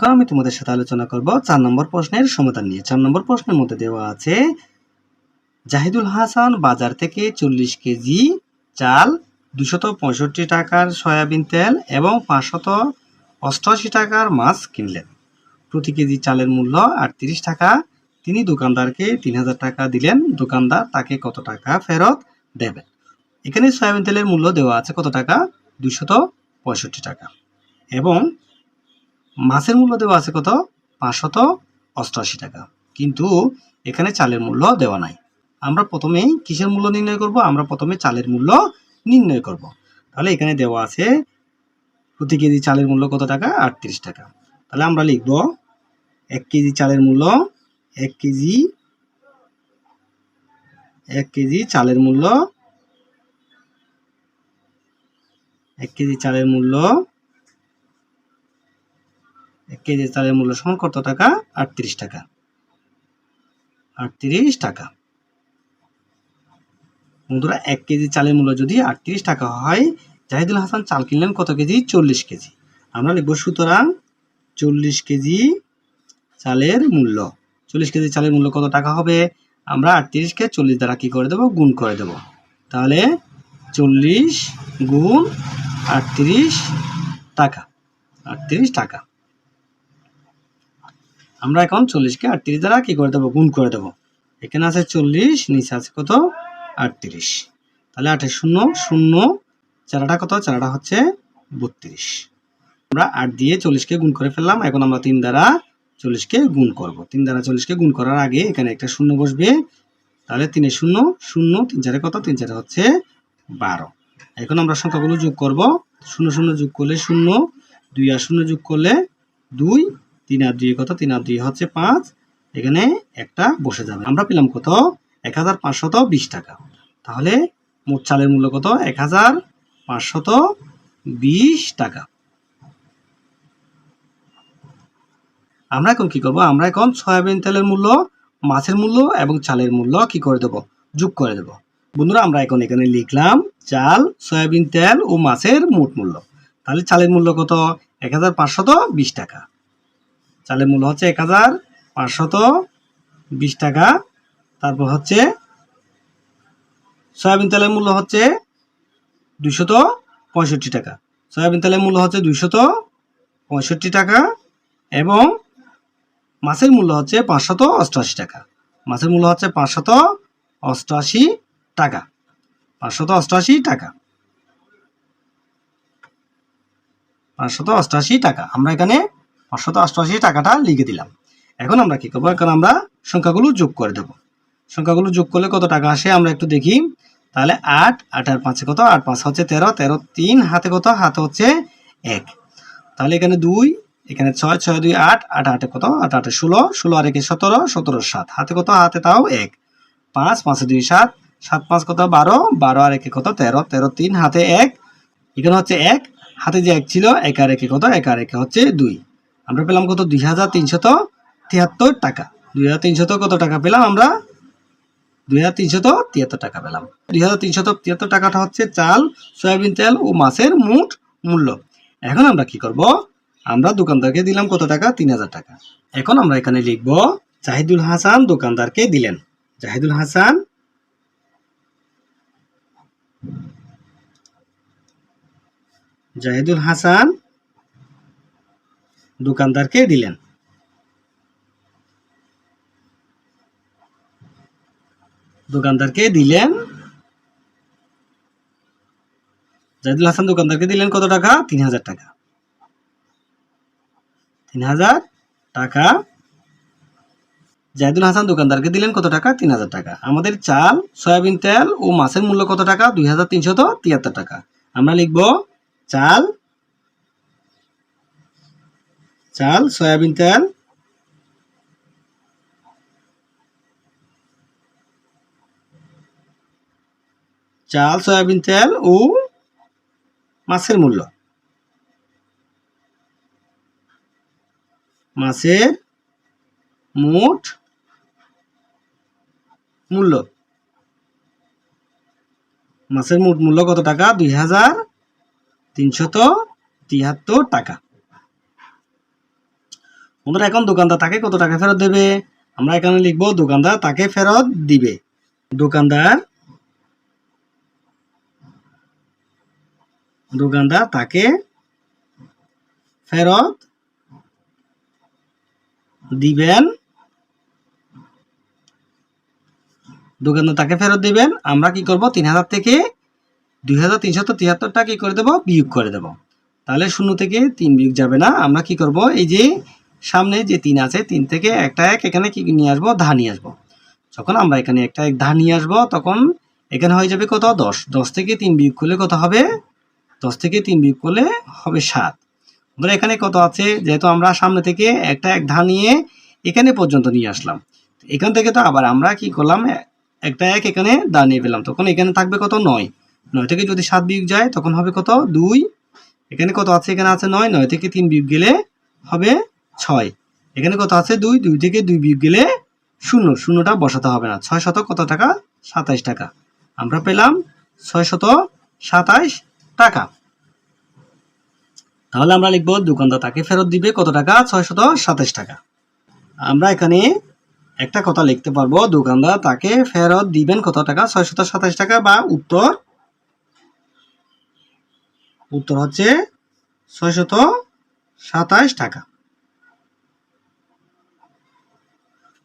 এখন আমি তোমাদের সাথে আলোচনা করব চার নম্বর প্রশ্নের সমাধান নিয়ে। চার নম্বর প্রশ্নের মধ্যে দেওয়া আছে, জাহিদুল হাসান বাজার থেকে চল্লিশ কেজি চাল দুশত পঁয়ষট্টি টাকার সয়াবিন তেল এবং পাঁচশত অষ্টআশি টাকার মাছ কিনলেন। প্রতি কেজি চালের মূল্য আটত্রিশ টাকা। তিনি দোকানদারকে তিন হাজার টাকা দিলেন। দোকানদার তাকে কত টাকা ফেরত দেবেন? এখানে সয়াবিন তেলের মূল্য দেওয়া আছে কত টাকা? দুশত পঁয়ষট্টি টাকা। এবং মাছের মূল্য দেওয়া আছে কত? পাঁচশত অষ্টআশি টাকা। কিন্তু এখানে চালের মূল্য দেওয়া নাই। আমরা প্রথমেই কিসের মূল্য নির্ণয় করব? আমরা প্রথমে চালের মূল্য নির্ণয় করব। তাহলে এখানে দেওয়া আছে প্রতি কেজি চালের মূল্য কত টাকা? আটত্রিশ টাকা। তাহলে আমরা লিখব এক কেজি চালের মূল্য, এক কেজি এক কেজি চালের মূল্য, এক কেজি চালের মূল্য কেজি চালের মূল্য সমান কত টাকা? আটত্রিশ টাকা। আটত্রিশ টাকা। বন্ধুরা, এক কেজি চালের মূল্য যদি আটত্রিশ টাকা হয়, জাহিদুল হাসান চাল কিনলেন কত কেজি? চল্লিশ কেজি। আমরা লিখব সুতরাং চল্লিশ কেজি চালের মূল্য। চল্লিশ কেজি চালের মূল্য কত টাকা হবে? আমরা আটত্রিশকে চল্লিশ দ্বারা কি করে দেবো? গুণ করে দেব। তাহলে চল্লিশ গুণ আটত্রিশ টাকা। আটত্রিশ টাকা। আমরা এখন চল্লিশকে আটত্রিশ দ্বারা কি করে দেবো? গুণ করে দেবো। এখানে আছে চল্লিশ, নিচে আছে কত? আটত্রিশ। তাহলে আটের শূন্য শূন্য, চারাটা কত? চারাটা হচ্ছে বত্রিশ। আমরা আট দিয়ে চল্লিশকে গুণ করে ফেললাম। এখন আমরা তিন দ্বারা চল্লিশকে গুণ করব। তিন দ্বারা চল্লিশকে গুণ করার আগে এখানে একটা শূন্য বসবে। তাহলে তিনে শূন্য শূন্য, তিন চারে কত? তিন চারে হচ্ছে বারো। এখন আমরা সংখ্যাগুলো যোগ করব। শূন্য শূন্য যোগ করলে শূন্য, দুই আর শূন্য যোগ করলে দুই তিন আর দুই কত? তিন আর দুই হচ্ছে পাঁচ। এখানে একটা বসে যাবে। আমরা পেলাম কত? এক হাজার পাঁচশত বিশ টাকা। তাহলে মোট চালের মূল্য কত? এক হাজার পাঁচশত বিশ টাকা। আমরা এখন কি করব? আমরা এখন সয়াবিন তেলের মূল্য, মাছের মূল্য এবং চালের মূল্য কি করে দেব? যোগ করে দেব। বন্ধুরা, আমরা এখন এখানে লিখলাম চাল, সয়াবিন তেল ও মাছের মোট মূল্য। তাহলে চালের মূল্য কত? এক হাজার পাঁচশত বিশ টাকা। চালের মূল্য হচ্ছে এক হাজার পাঁচশত বিশ টাকা। তারপর হচ্ছে সয়াবিন তেলের মূল্য হচ্ছে দুইশত পঁয়ষট্টি টাকা। সয়াবিন তেলের মূল্য হচ্ছে দুইশত পঁয়ষট্টি টাকা এবং মাছের মূল্য হচ্ছে পাঁচশত অষ্টআশি টাকা। মাছের মূল্য হচ্ছে পাঁচশত অষ্টআশি টাকা। পাঁচশত অষ্টআশি টাকা। পাঁচশত অষ্টআশি টাকা। আমরা এখানে পাঁচশত অষ্টআশি টাকাটা লিখে দিলাম। এখন আমরা কি করব? এখন আমরা সংখ্যাগুলো যোগ করে দেব। সংখ্যাগুলো যোগ করলে কত টাকা আসে? আমরা একটু দেখি। তাহলে আট আট আর পাঁচে কত? আট, পাঁচ হচ্ছে তেরো তেরো তিন, হাতে কত? হাতে হচ্ছে এক। তাহলে এখানে দুই, এখানে ছয় ছয়, দুই, আট আট, আটে কত? আট, আটে ষোলো ষোলো আর একে সতেরো সতেরো, সাত। হাতে কত? হাতে তাও এক। পাঁচ, পাঁচে দুই, সাত। সাত, পাঁচ কত? বারো। বারো আর একে কত? তেরো তেরো, তিন, হাতে এক। এখানে হচ্ছে এক। হাতে যে এক ছিল, এক আর একে কত? এক আর একে হচ্ছে দুই। আমরা পেলাম কত? দুই হাজার তিনশত তিয়াত্তর টাকা। দুই হাজার তিনশত কত টাকা পেলাম আমরা? দুই হাজার তিনশত তিয়াত্তর টাকা পেলাম। দুই হাজার তিনশত তিয়াত্তর টাকাটা হচ্ছে চাল, সয়াবিন তেল ও মাছের মোট মূল্য। এখন আমরা কি করব? আমরা দোকানদারকে দিলাম কত টাকা? তিন হাজার টাকা। এখন আমরা এখানে লিখব, জাহিদুল হাসান দোকানদারকে দিলেন। জাহিদুল হাসান জাহিদুল হাসান দোকানদারকে দিলেন। দোকানদারকে দিলেন। জাহিদুল হাসান দোকানদারকে দিলেন কত টাকা? তিন হাজার টাকা। তিন হাজার টাকা। জাহিদুল হাসান দোকানদারকে দিলেন কত টাকা? তিন হাজার টাকা। আমাদের চাল, সয়াবিন তেল ও মাছের মূল্য কত টাকা? দুই হাজার তিনশত তিয়াত্তর টাকা। আমরা লিখব চাল চাল, সয়াবিন তেল। চাল, সয়াবিন তেল ও মাছের মূল্য। মাছের মোট মূল্য। মাছের মোট মূল্য কত টাকা? দুই হাজার তিনশত তিয়াত্তর টাকা। বন্ধুরা, এখন দোকানদার তাকে কত টাকা ফেরত দেবে? আমরা এখানে লিখব, দোকানদার তাকে ফেরত দিবে। দোকানদার দোকানদার তাকে ফেরত দিবেন। দোকানদার তাকে ফেরত দিবেন। আমরা কি করব? তিন হাজার থেকে দুই হাজার তিনশত তিয়াত্তরটা কি করে দেবো? বিয়োগ করে দেব। তাহলে শূন্য থেকে তিন বিয়োগ যাবে না। আমরা কি করব? এই যে সামনে যে তিন আছে, তিন থেকে একটা এক, এখানে কি নিয়ে আসব? ধা নিয়ে আসব। যখন আমরা এখানে একটা এক ধা নিয়ে আসব, তখন এখানে হয়ে যাবে কত? দশ। দশ থেকে তিন বিয়োগ করলে কত হবে? দশ থেকে তিন বিয়োগ করলে হবে সাত। ধরো এখানে কত আছে? যেহেতু আমরা সামনে থেকে একটা এক ধা নিয়ে এখানে পর্যন্ত নিয়ে আসলাম। এখান থেকে তো আবার আমরা কি করলাম? একটা এক এখানে দা নিয়ে পেলাম তখন এখানে থাকবে কত? নয়। নয় থেকে যদি সাত বিয়োগ যায়, তখন হবে কত? দুই। এখানে কত আছে? এখানে আছে নয়। নয় থেকে তিন বিয়োগ গেলে হবে ছয়। এখানে কত আছে? দুই। দুই থেকে দুই বিয়োগ গেলে শূন্য। শূন্যটা বসাতে হবে না। ছয় শত কত টাকা? সাতাইশ টাকা। আমরা পেলাম ছয় শত সাতাইশ টাকা। তাহলে আমরা লিখব, দোকানদার তাকে ফেরত দিবে কত টাকা? ছয় শত সাতাইশ টাকা। আমরা এখানে একটা কথা লিখতে পারব, দোকানদার তাকে ফেরত দিবেন কত টাকা? ছয় শত সাতাইশ টাকা বা উত্তর? উত্তর হচ্ছে ছয় শত সাতাইশ টাকা।